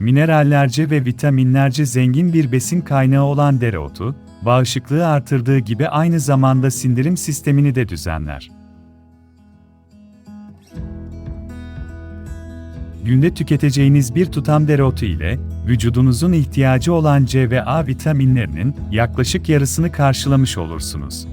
minerallerce ve vitaminlerce zengin bir besin kaynağı olan dereotu, bağışıklığı artırdığı gibi aynı zamanda sindirim sistemini de düzenler. Günde tüketeceğiniz bir tutam dereotu ile, vücudunuzun ihtiyacı olan C ve A vitaminlerinin yaklaşık yarısını karşılamış olursunuz.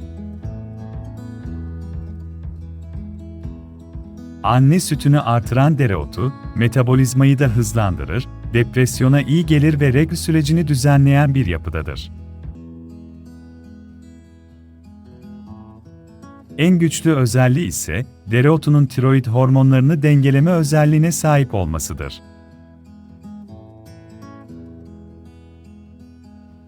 Anne sütünü artıran dereotu, metabolizmayı da hızlandırır, depresyona iyi gelir ve regl sürecini düzenleyen bir yapıdadır. En güçlü özelliği ise dereotunun tiroid hormonlarını dengeleme özelliğine sahip olmasıdır.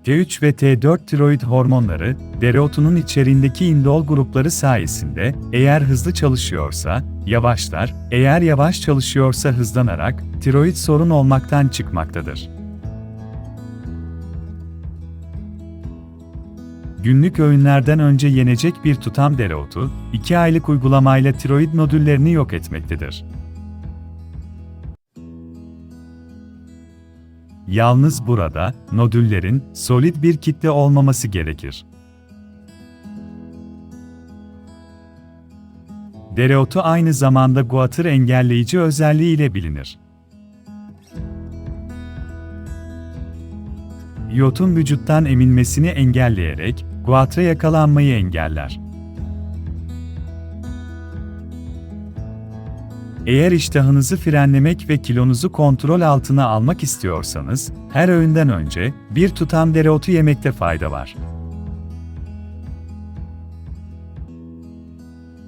T3 ve T4 tiroid hormonları, dereotunun içeriğindeki indol grupları sayesinde, eğer hızlı çalışıyorsa, yavaşlar, eğer yavaş çalışıyorsa hızlanarak, tiroid sorun olmaktan çıkmaktadır. Günlük öğünlerden önce yenecek bir tutam dereotu, 2 aylık uygulamayla tiroid nodüllerini yok etmektedir. Yalnız burada, nodüllerin, solid bir kitle olmaması gerekir. Dereotu aynı zamanda guatr engelleyici özelliğiyle bilinir. İyotun vücuttan eminmesini engelleyerek, guatra yakalanmayı engeller. Eğer iştahınızı frenlemek ve kilonuzu kontrol altına almak istiyorsanız, her öğünden önce bir tutam dereotu yemekte fayda var.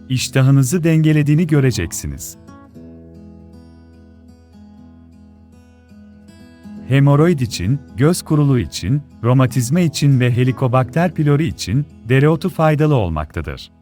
İştahınızı dengelediğini göreceksiniz. Hemoroid için, göz kuruluğu için, romatizma için ve Helicobacter pylori için dereotu faydalı olmaktadır.